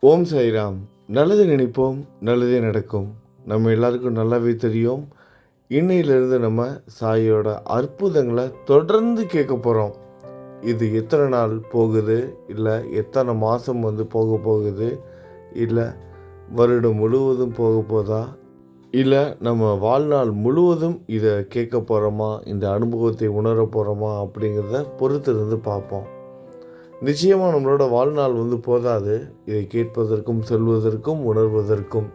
ஓம் சாய்ராம். நல்லது நினைப்போம் நல்லதே நடக்கும். நம்ம எல்லாருக்கும் நல்லாவே தெரியும். இன்னையிலிருந்து நம்ம சாயோட அற்புதங்களை தொடர்ந்து கேட்க போகிறோம் இது எத்தனை நாள் போகுது? இல்லை எத்தனை மாதம் வந்து போக போகுது? இல்லை வருடம் முழுவதும் போக போதா? இல்லை நம்ம வாழ்நாள் முழுவதும் இதை கேட்க போகிறோமா இந்த அனுபவத்தை உணர போகிறோமா அப்படிங்கிறத பொறுத்திருந்து பார்ப்போம். நிச்சயமாக நம்மளோட வாழ்நாள் வந்து போதாது. இதை கேட்பதற்கும் சொல்வதற்கும் உணர்வதற்கும்.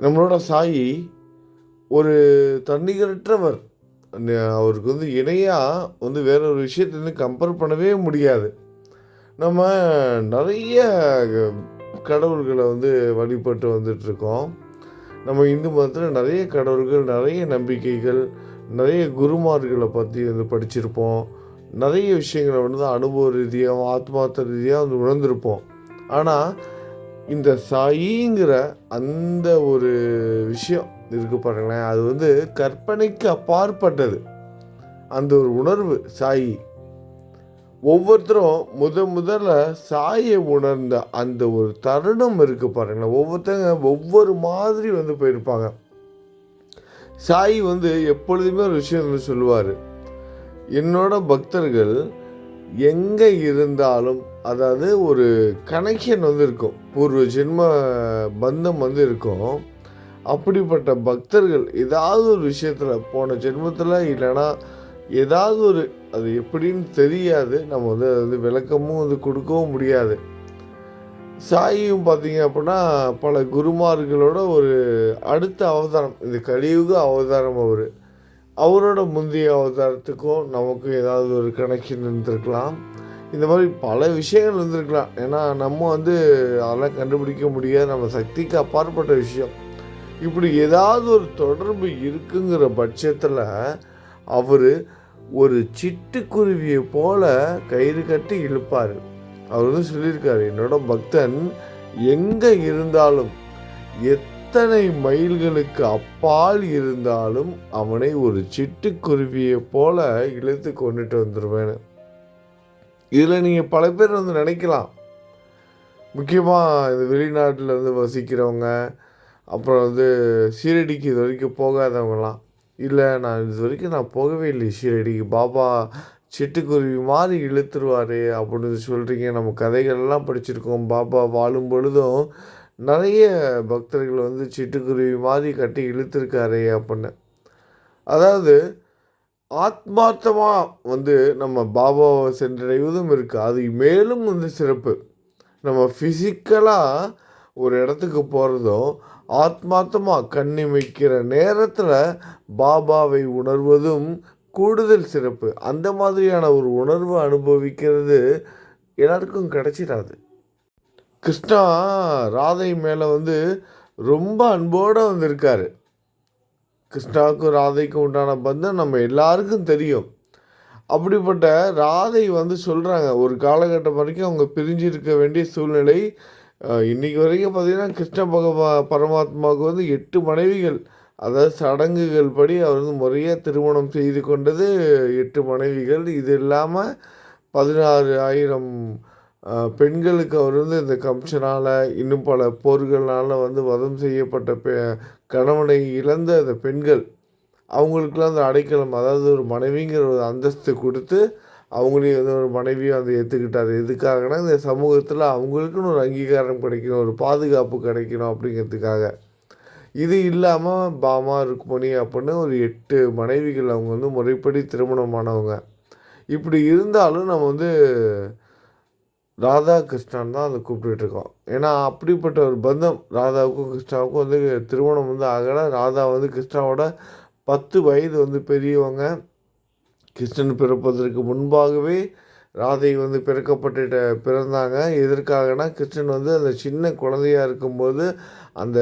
நம்மளோட சாயி ஒரு தன்னிகரற்றவர். அவருக்கு வந்து இணையாக வந்து வேற ஒரு விஷயத்தை வந்து கம்பேர் பண்ணவே முடியாது. நம்ம நிறைய கடவுள்களை வந்து வழிபட்டு வந்துட்டுருக்கோம் நம்ம இந்து மதத்தில் நிறைய கடவுள்கள் நிறைய நம்பிக்கைகள் நிறைய குருமார்களை பற்றி வந்து படிச்சிருப்போம். நிறைய விஷயங்களை வந்து அனுபவ ரீதியாக ஆத்மார்த்த ரீதியாக வந்து உணர்ந்திருப்போம். ஆனால் இந்த சாயிங்கிற அந்த ஒரு விஷயம் இருக்கு பாருங்களேன் அது வந்து கற்பனைக்கு அப்பாற்பட்டது. அந்த ஒரு உணர்வு சாயி. ஒவ்வொருத்தரும் முத முதல்ல சாயை உணர்ந்த அந்த ஒரு தருணம் இருக்கு பாருங்களேன். ஒவ்வொருத்தங்க ஒவ்வொரு மாதிரி வந்து போயிருப்பாங்க. சாய் வந்து எப்பொழுதுமே ஒரு விஷயம் வந்து சொல்லுவார். என்னோட பக்தர்கள் எங்கே இருந்தாலும் அதாவது ஒரு கனெக்ஷன் வந்து இருக்கும். பூர்வ ஜென்ம பந்தம் வந்து இருக்கும். அப்படிப்பட்ட பக்தர்கள் ஏதாவது ஒரு விஷயத்தில் போன ஜென்மத்தில் இல்லைன்னா ஏதாவது ஒரு அது எப்படின்னு தெரியாது. நம்ம வந்து அது வந்து விளக்கமும் வந்து கொடுக்கவும் முடியாது. சாயும் பார்த்தீங்க அப்படின்னா பல குருமார்களோட ஒரு அடுத்த அவதாரம் இந்த கலியுக அவதாரம் அவர். அவரோட முந்தைய அவதாரத்துக்கும் நமக்கும் ஏதாவது ஒரு கனெக்ஷன் இருந்திருக்கலாம். இந்த மாதிரி பல விஷயங்கள் இருந்திருக்கலாம். ஏன்னா நம்ம வந்து அதெல்லாம் கண்டுபிடிக்க முடியாது. நம்ம சக்திக்கு அப்பாற்பட்ட விஷயம். இப்படி ஏதாவது ஒரு தொடர்பு இருக்குங்கிற பட்சத்தில் அவர் ஒரு சிட்டுக்குருவியை போல கயிறு கட்டி இழுப்பார். அவர் வந்து சொல்லியிருக்காரு என்னோட பக்தன் எங்கே இருந்தாலும் எத் எத்தனை மைல்களுக்கு அப்பால் இருந்தாலும் அவனை ஒரு சிட்டுக்குருவியை போல இழுத்து கொண்டுட்டு வந்துடுவேன் இதில் நீங்கள் பல பேர் வந்து நினைக்கலாம். முக்கியமாக இந்த வெளிநாட்டில் வந்து வசிக்கிறவங்க அப்புறம் வந்து ஷீரடிக்கு இது வரைக்கும் போகாதவங்களாம் இல்லை நான் இது வரைக்கும் நான் போகவே இல்லை ஷீரடிக்கு. பாபா சிட்டுக்குருவி மாதிரி இழுத்துருவார் அப்படின்னு சொல்கிறீங்க நம்ம கதைகள்லாம் படிச்சிருக்கோம். பாபா வாழும் பொழுதும் நிறைய பக்தர்கள் வந்து சிட்டுக்குருவி மாதிரி கட்டி இழுத்துருக்காரு அப்படின்னு. அதாவது ஆத்மார்த்தமாக வந்து நம்ம பாபாவை சென்றடைவதும் இருக்குது அது மேலும் வந்து சிறப்பு. நம்ம ஃபிசிக்கலாக ஒரு இடத்துக்கு போகிறதும் ஆத்மார்த்தமாக கண்ணிமைக்கிற நேரத்தில் பாபாவை உணர்வதும் கூடுதல் சிறப்பு. அந்த மாதிரியான ஒரு உணர்வு அனுபவிக்கிறது எல்லாருக்கும் கிடைச்சிடாது. கிருஷ்ணா ராதை மேலே வந்து ரொம்ப அன்போடு வந்திருக்காரு. கிருஷ்ணாவுக்கும் ராதைக்கும் உண்டான பந்தம் நம்ம எல்லாருக்கும் தெரியும். அப்படிப்பட்ட ராதை வந்து சொல்கிறாங்க ஒரு காலகட்டம் வரைக்கும் அவங்க பிரிஞ்சு இருக்க வேண்டிய சூழ்நிலை இன்றைக்கி இன்னைக்கு வரைக்கும் பார்த்திங்கன்னா கிருஷ்ண பகவா பரமாத்மாவுக்கு வந்து எட்டு மனைவிகள் அதாவது சடங்குகள் படி அவர் வந்து முறையாக திருமணம் செய்து கொண்டது எட்டு மனைவிகள். இது இல்லாமல் பதினாறு ஆயிரம் பெண்களுக்கு அவர் வந்து இந்த கமிஷனால் இன்னும் பல போர்களால் வந்து வதம் செய்யப்பட்ட பெ கணவனை இழந்த அந்த பெண்கள் அவங்களுக்குலாம் அந்த அடைக்கலம் அதாவது ஒரு மனைவிங்கிற ஒரு அந்தஸ்து கொடுத்து அவங்களையும் வந்து ஒரு மனைவியும் அதை ஏற்றுக்கிட்டார் எதுக்காகனா இந்த சமூகத்தில் அவங்களுக்குன்னு ஒரு அங்கீகாரம் கிடைக்கணும் ஒரு பாதுகாப்பு கிடைக்கணும் அப்படிங்கிறதுக்காக. இது இல்லாமல் பாமா ருக்மணி அப்படின்னு ஒரு எட்டு மனைவிகள் அவங்க வந்து முறைப்படி திருமணமானவங்க. இப்படி இருந்தாலும் நம்ம வந்து ராதா கிருஷ்ணன் தான் அதை கூப்பிட்டுட்டு இருக்கோம் ஏன்னா அப்படிப்பட்ட ஒரு பந்தம் ராதாவுக்கும் கிருஷ்ணாவுக்கும் வந்து திருமணம் வந்து ஆகலை. ராதா வந்து கிருஷ்ணாவோட பத்து வயது வந்து பெரியவங்க. கிருஷ்ணன் பிறப்பதற்கு முன்பாகவே ராதை வந்து பிறக்கப்பட்டு பிறந்தாங்க. எதற்காகனா கிருஷ்ணன் வந்து அந்த சின்ன குழந்தையாக இருக்கும்போது அந்த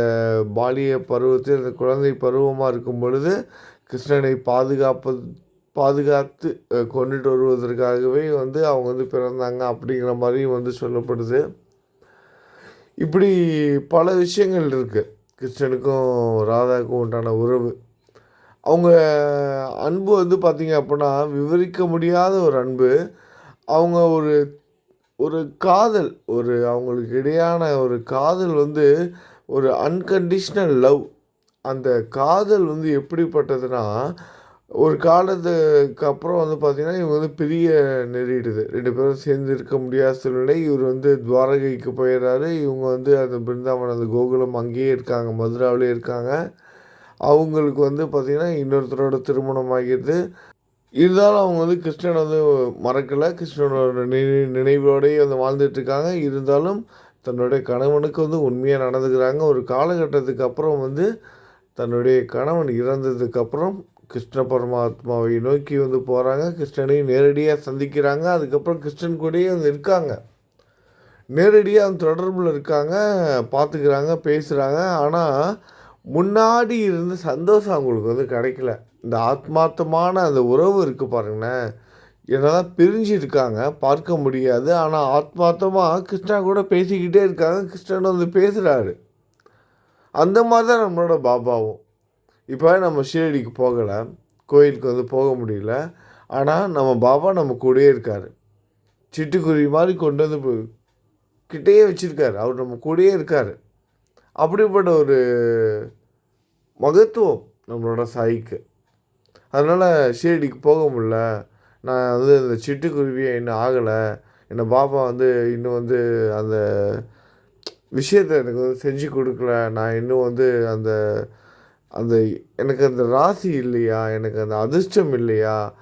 பாலிய பருவத்தில் அந்த குழந்தை பருவமாக இருக்கும் பொழுது கிருஷ்ணனை பாதுகாப்பது பாதுகாத்து கொண்டுட்டு வருவதற்காகவே வந்து அவங்க வந்து பிறந்தாங்க அப்படிங்கிற மாதிரி வந்து சொல்லப்படுது. இப்படி பல விஷயங்கள் இருக்குது கிருஷ்ணனுக்கும் ராதாவுக்கும் உண்டான உறவு. அவங்க அன்பு வந்து பார்த்திங்க அப்படின்னா விவரிக்க முடியாத ஒரு அன்பு. அவங்க ஒரு ஒரு காதல் ஒரு அவங்களுக்கு இடையான ஒரு காதல் வந்து ஒரு அன்கண்டிஷ்னல் லவ் அந்த காதல் வந்து எப்படிப்பட்டதுன்னா ஒரு காலத்துக்கு அப்புறம் வந்து பார்த்திங்கன்னா இவங்க வந்து பெரிய நெறிடுது ரெண்டு பேரும் சேர்ந்து இருக்க முடியாத சூழ்நிலை. இவர் வந்து துவாரகைக்கு போயிடுறாரு. இவங்க வந்து அந்த பிருந்தாவனம் அந்த கோகுலம் அங்கேயே இருக்காங்க மதுராவிலே இருக்காங்க. அவங்களுக்கு வந்து பார்த்திங்கன்னா இன்னொருத்தரோட திருமணம் ஆகிடுது. இருந்தாலும் அவங்க வந்து கிருஷ்ணனை வந்து மறக்கலை. கிருஷ்ணனோட நினை நினைவோடயே வந்து வாழ்ந்துட்டுருக்காங்க இருந்தாலும் தன்னுடைய கணவனுக்கு வந்து உண்மையாக நடந்துக்கிறாங்க. ஒரு காலகட்டத்துக்கு அப்புறம் வந்து தன்னுடைய கணவன் இறந்ததுக்கப்புறம் கிருஷ்ண பரமாத்மாவை நோக்கி வந்து போகிறாங்க கிருஷ்ணனையும் நேரடியாக சந்திக்கிறாங்க. அதுக்கப்புறம் கிருஷ்ணன் கூடயே வந்து இருக்காங்க. நேரடியாக அந்த தொடர்பில் இருக்காங்க. பார்த்துக்கிறாங்க பேசுகிறாங்க ஆனால் முன்னாடி இருந்த சந்தோஷம் அவங்களுக்கு வந்து கிடைக்கல. இந்த ஆத்மார்த்தமான அந்த உறவு இருக்குது பாருங்களேன். என்னதான் பிரிஞ்சு இருக்காங்க பார்க்க முடியாது. ஆனால் ஆத்மார்த்தமாக கிருஷ்ணா கூட பேசிக்கிட்டே இருக்காங்க. கிருஷ்ணன் வந்து பேசுகிறாரு அந்த மாதிரி தான் நம்மளோட பாபாவும். இப்போ நம்ம ஷீரடிக்கு போகலை. கோயிலுக்கு வந்து போக முடியல. ஆனால் நம்ம பாபா நம்ம கூடயே இருக்கார். சிட்டுக்குருவி மாதிரி கொண்டு வந்து கிட்டேயே வச்சுருக்காரு. அவர் நம்ம கூடயே இருக்கார். அப்படிப்பட்ட ஒரு மகத்துவம் நம்மளோட சாய்க்கு. அதனால் ஷீரடிக்கு போக முடியல. நான் வந்து இந்த சிட்டுக்குருவியை இன்னும் ஆகலை. என்னை பாபா வந்து இன்னும் வந்து அந்த விஷயத்தை எனக்கு வந்து செஞ்சு கொடுக்கல. நான் இன்னும் வந்து அந்த அந்த எனக்கு அந்த ராசி இல்லையா? எனக்கு அந்த அதிர்ஷ்டம் இல்லையா?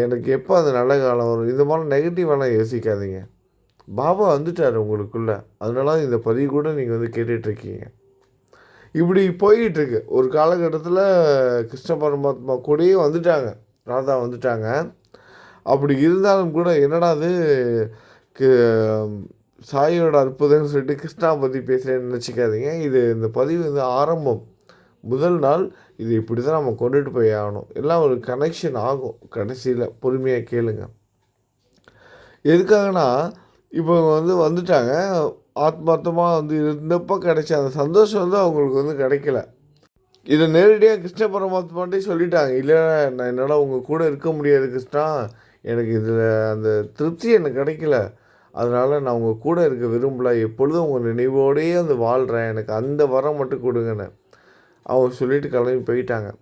எனக்கு எப்போ அந்த நல்ல காலம் வரும்? இந்த மாதிரி நெகட்டிவெல்லாம் யோசிக்காதீங்க. பாபா வந்துட்டார் உங்களுக்குள்ள. அதனால இந்த பதிவு கூட நீங்கள் வந்து கேட்டுட்ருக்கீங்க இப்படி போயிட்டுருக்கு. ஒரு காலகட்டத்தில் கிருஷ்ண பரமாத்மா கூடயே வந்துட்டாங்க. ராதா வந்துட்டாங்க. அப்படி இருந்தாலும் கூட என்னடா அது? கு- சாயோட அற்புதம்னு சொல்லிட்டு கிருஷ்ணா பற்றி பேசுகிறேன்னு நினச்சிக்காதீங்க. இது இந்த பதிவு வந்து ஆரம்பம். முதல் நாள் இது இப்படி தான் நம்ம கொண்டுட்டு போய் ஆகணும். எல்லாம் ஒரு கனெக்ஷன் ஆகும். கடைசியில் பொறுமையாக கேளுங்க. எதுக்காகனா இப்போ வந்து வந்துட்டாங்க. ஆத்மார்த்தமாக வந்து இருந்தப்போ கிடைச்ச அந்த சந்தோஷம் வந்து அவங்களுக்கு வந்து கிடைக்கல. இதை நேரடியாக கிருஷ்ண பரமாத்மாட்டே சொல்லிட்டாங்க. இல்லை நான் என்னால் உங்கள் கூட இருக்க முடியாது கிருஷ்ணா. எனக்கு இதில் அந்த திருப்தி எனக்கு கிடைக்கல. அதனால் நான் உங்கள் கூட இருக்க விரும்பல. எப்பொழுதும் உங்கள் நினைவோடையே வந்து வாழ்கிறேன் எனக்கு அந்த வரம் மட்டும் கொடுங்கன்னு. அவங்க சொல்லிட்டு கிளம்பி போயிட்டாங்க.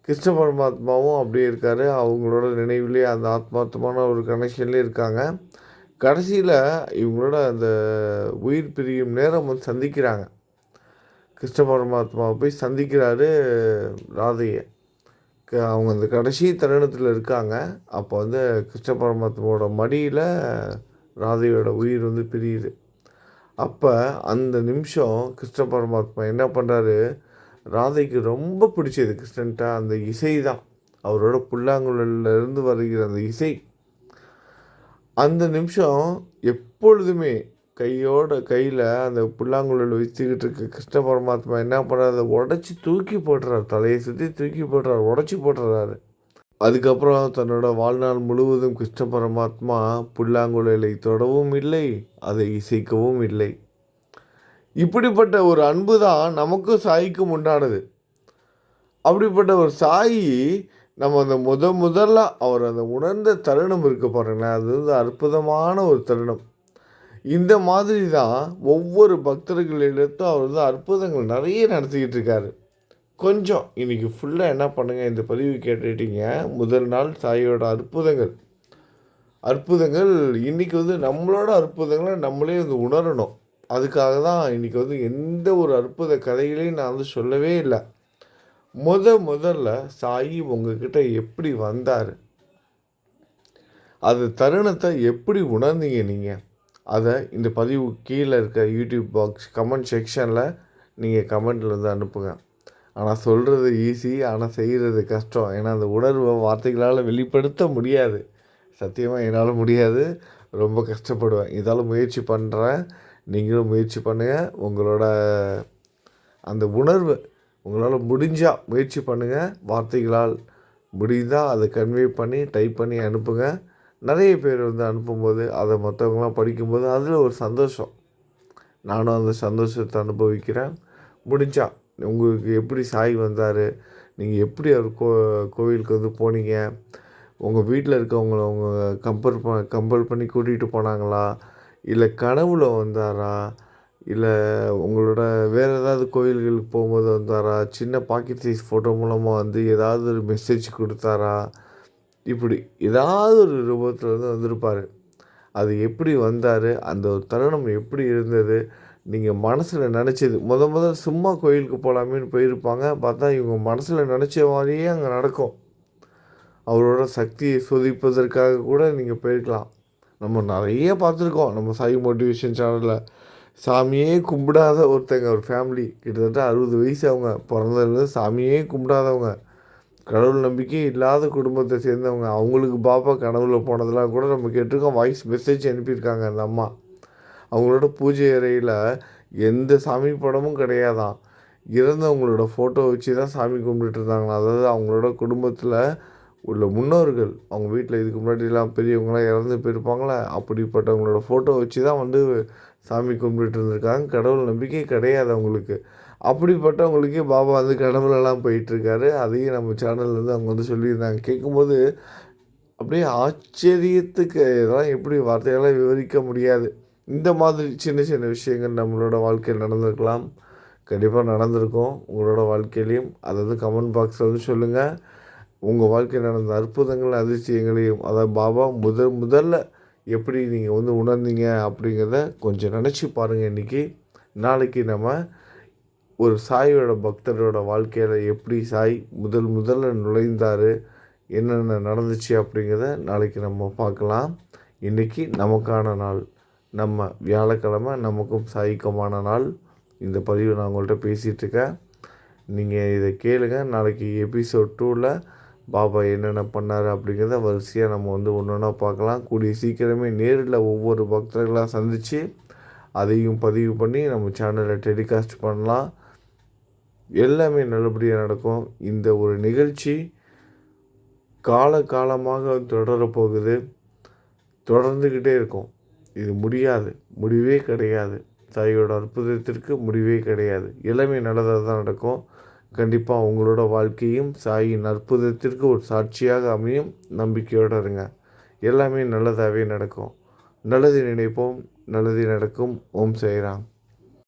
கிருஷ்ண பரமாத்மாவும் அப்படியே இருக்கார். அவங்களோட நினைவிலே அந்த ஆத்மார்த்தமான ஒரு கனெக்ஷன்லேயே இருக்காங்க. கடைசியில் இவங்களோட அந்த உயிர் பிரியும் நேரம் வந்து சந்திக்கிறாங்க. கிருஷ்ண பரமாத்மாவை போய் சந்திக்கிறாரு ராதையை. க- அவங்க அந்த கடைசி தருணத்தில் இருக்காங்க. அப்போ வந்து கிருஷ்ண பரமாத்மாவோட மடியில் ராதையோட உயிர் வந்து பிரியுது. அப்போ அந்த நிமிஷம் கிருஷ்ண பரமாத்மா என்ன பண்ணுறாரு ராதைக்கு ரொம்ப பிடிச்சது கிருஷ்ணன்ட்ட. அந்த இசை தான். அவரோட புல்லாங்குழல்ல இருந்து வருகிற அந்த இசை. அந்த நிமிஷம் எப்பொழுதுமே கையோட கையில் அந்த புல்லாங்குழல் வச்சுக்கிட்டு இருக்க கிருஷ்ண பரமாத்மா என்ன பண்ணுறாரு அதை உடச்சி தூக்கி போட்டுறாரு. தலையை சுற்றி தூக்கி போட்டுறாரு. உடச்சி போட்டுறாரு. அதுக்கப்புறம் தன்னோட வாழ்நாள் முழுவதும் கிருஷ்ண பரமாத்மா புல்லாங்குழலை தொடவும் இல்லை அதை இசைக்கவும் இல்லை. இப்படிப்பட்ட ஒரு அன்பு தான் நமக்கும் சாய்க்கும் உண்டானது. அப்படிப்பட்ட ஒரு சாயி நம்ம அந்த முத முதல்ல அவர் அந்த உணர்ந்த தருணம் இருக்க பாருங்களேன். அது வந்து அற்புதமான ஒரு தருணம். இந்த மாதிரி தான் ஒவ்வொரு பக்தர்களிடத்தும் அவர் வந்து அற்புதங்கள் நிறைய நடத்திக்கிட்டு இருக்காரு. கொஞ்சம் இன்னைக்கு ஃபுல்லாக என்ன பண்ணுங்கள் இந்த பதிவு கேட்டுட்டீங்க. முதல் நாள் சாயோட அற்புதங்கள். அற்புதங்கள் இன்றைக்கி வந்து நம்மளோட அற்புதங்களை நம்மளே வந்து உணரணும். அதுக்காக தான் இன்றைக்கி வந்து எந்த ஒரு அற்புத கதைகளையும் நான் வந்து சொல்லவே இல்லை. முத முதல்ல சாயி உங்ககிட்ட எப்படி வந்தார்? அது தருணத்தை எப்படி உணர்ந்தீங்க நீங்கள் அதை இந்த பதிவு கீழே இருக்க யூடியூப் பாக்ஸ் கமெண்ட் செக்ஷனில் நீங்கள் கமெண்ட்டில் வந்து அனுப்புங்க. ஆனால் சொல்கிறது ஈஸி ஆனால் செய்கிறது கஷ்டம். ஏன்னா அந்த உணர்வை வார்த்தைகளால் வெளிப்படுத்த முடியாது. சத்தியமாக என்னால் முடியாது. ரொம்ப கஷ்டப்படுவேன். இதால் முயற்சி பண்ணுறேன் நீங்களும் முயற்சி பண்ணுங்கள் உங்களோட அந்த உணர்வு உங்களால் முடிஞ்சால் முயற்சி பண்ணுங்கள் வார்த்தைகளால் முடிந்தால் அதை கன்வே பண்ணி டைப் பண்ணி அனுப்புங்க. நிறைய பேர் வந்து அனுப்பும்போது அதை மற்றவங்களாம் படிக்கும்போது அதில் ஒரு சந்தோஷம். நானும் அந்த சந்தோஷத்தை அனுபவிக்கிறேன். முடிஞ்சா உங்களுக்கு எப்படி சாய் வந்தார்? நீங்கள் எப்படி அவர் கோ கோவிலுக்கு வந்து போனீங்க? உங்கள் வீட்டில் இருக்கவங்கள அவங்க கம்பேர் ப கம்பல் பண்ணி கூட்டிகிட்டு போனாங்களா? இல்லை கனவுல வந்தாரா? இல்லை உங்களோட வேறு ஏதாவது கோயில்களுக்கு போகும்போது வந்தாரா? சின்ன பாக்கெட் சைஸ் ஃபோட்டோ மூலமாக வந்து ஏதாவது ஒரு மெசேஜ் கொடுத்தாரா? இப்படி ஏதாவது ஒரு ரூபத்தில் வந்து வந்திருப்பார். அது எப்படி வந்தார்? அந்த ஒரு தருணம் எப்படி இருந்தது? நீங்கள் மனசில் நினச்சது. முத முதல்ல சும்மா கோயிலுக்கு போகலாமேன்னு போயிருப்பாங்க. பார்த்தா இவங்க மனசில் நினச்ச மாதிரியே அங்கே நடக்கும். அவரோட சக்தியை சோதிப்பதற்காக கூட நீங்கள் போயிருக்கலாம். நம்ம நிறைய பார்த்துருக்கோம். நம்ம சாய் மோட்டிவேஷன் சேனலில் சாமியே கும்பிடாத ஒருத்தங்க ஒரு ஃபேமிலி கிட்டத்தட்ட அறுபது வயசு அவங்க. பிறந்ததுலேருந்து சாமியே கும்பிடாதவங்க. கடவுள் நம்பிக்கை இல்லாத குடும்பத்தை சேர்ந்தவங்க. அவங்களுக்கு பாப்பா கனவுல போனதெல்லாம் கூட நம்ம கேட்டிருக்கோம். வாய்ஸ் மெசேஜ் அனுப்பியிருக்காங்க அந்த அம்மா. அவங்களோட பூஜை அறையில் எந்த சாமி படமும் கிடையாதான் இறந்தவங்களோட ஃபோட்டோ வச்சு தான் சாமி கும்பிட்டுட்டு அதாவது அவங்களோட குடும்பத்தில் உள்ள முன்னோர்கள் அவங்க வீட்டில் இதுக்கு முன்னாடிலாம் பெரியவங்களாம் இறந்து போயிருப்பாங்களே? அப்படிப்பட்டவங்களோட ஃபோட்டோ வச்சு தான் வந்து சாமி கும்பிட்டுட்டு இருந்திருக்காங்க. கடவுள் நம்பிக்கை கிடையாது அவங்களுக்கு. அப்படிப்பட்டவங்களுக்கே பாபா வந்து கடவுளெல்லாம் போயிட்டுருக்காரு. அதையும் நம்ம சேனல்லேருந்து அவங்க வந்து சொல்லியிருந்தாங்க. கேட்கும்போது அப்படியே ஆச்சரியத்துக்கு இதெல்லாம் எப்படி வார்த்தையெல்லாம் விவரிக்க முடியாது. இந்த மாதிரி சின்ன சின்ன விஷயங்கள் நம்மளோட வாழ்க்கையில் நடந்திருக்கலாம். கண்டிப்பாக நடந்திருக்கும். உங்களோட வாழ்க்கையிலையும் அதை வந்து கமெண்ட் பாக்ஸில் வந்து சொல்லுங்கள் உங்கள் வாழ்க்கையில் நடந்த அற்புதங்கள் அதிசயங்களையும் அதாவது பாபா முதல் முதல்ல எப்படி நீங்கள் வந்து உணர்ந்தீங்க அப்படிங்கிறத கொஞ்சம் நினச்சி பாருங்கள் இன்றைக்கி நாளைக்கு நம்ம ஒரு சாயோட பக்தரோட வாழ்க்கையில் எப்படி சாய் முதல் முதல்ல நுழைந்தார் என்னென்ன நடந்துச்சு அப்படிங்கிறத நாளைக்கு நம்ம பார்க்கலாம். இன்றைக்கி நமக்கான நாள். நம்ம வியாழக்கிழமை நமக்கும் சாய்க்கமான நாள். இந்த பதிவு நான் உங்கள்கிட்ட பேசிகிட்ருக்கேன் நீங்கள் இதை கேளுங்கள் நாளைக்கு எபிசோட் டூவில் பாபா என்னென்ன பண்ணார் அப்படிங்கிறத வரிசையாக நம்ம வந்து ஒன்று ஒன்றா பார்க்கலாம். கூடிய சீக்கிரமே நேரில் ஒவ்வொரு பக்தர்களாக சந்தித்து அதையும் பதிவு பண்ணி நம்ம சேனலில் டெலிகாஸ்ட் பண்ணலாம். எல்லாமே நல்லபடியாக நடக்கும். இந்த ஒரு நிகழ்ச்சி கால காலமாக தொடரப்போகுது. தொடர்ந்துக்கிட்டே இருக்கும். இது முடியாது. முடிவே கிடையாது. தாயோட அற்புதத்திற்கு முடிவே கிடையாது. எல்லாமே நல்லதாக தான் நடக்கும். கண்டிப்பாக உங்களோட வாழ்க்கையும் சாயின் அற்புதத்திற்கு ஒரு சாட்சியாக அமையும். நம்பிக்கையோடு இருங்க. எல்லாமே நல்லதாகவே நடக்கும். நல்லது நினைப்போம். நல்லது நடக்கும். ஓம் செய்கிறான்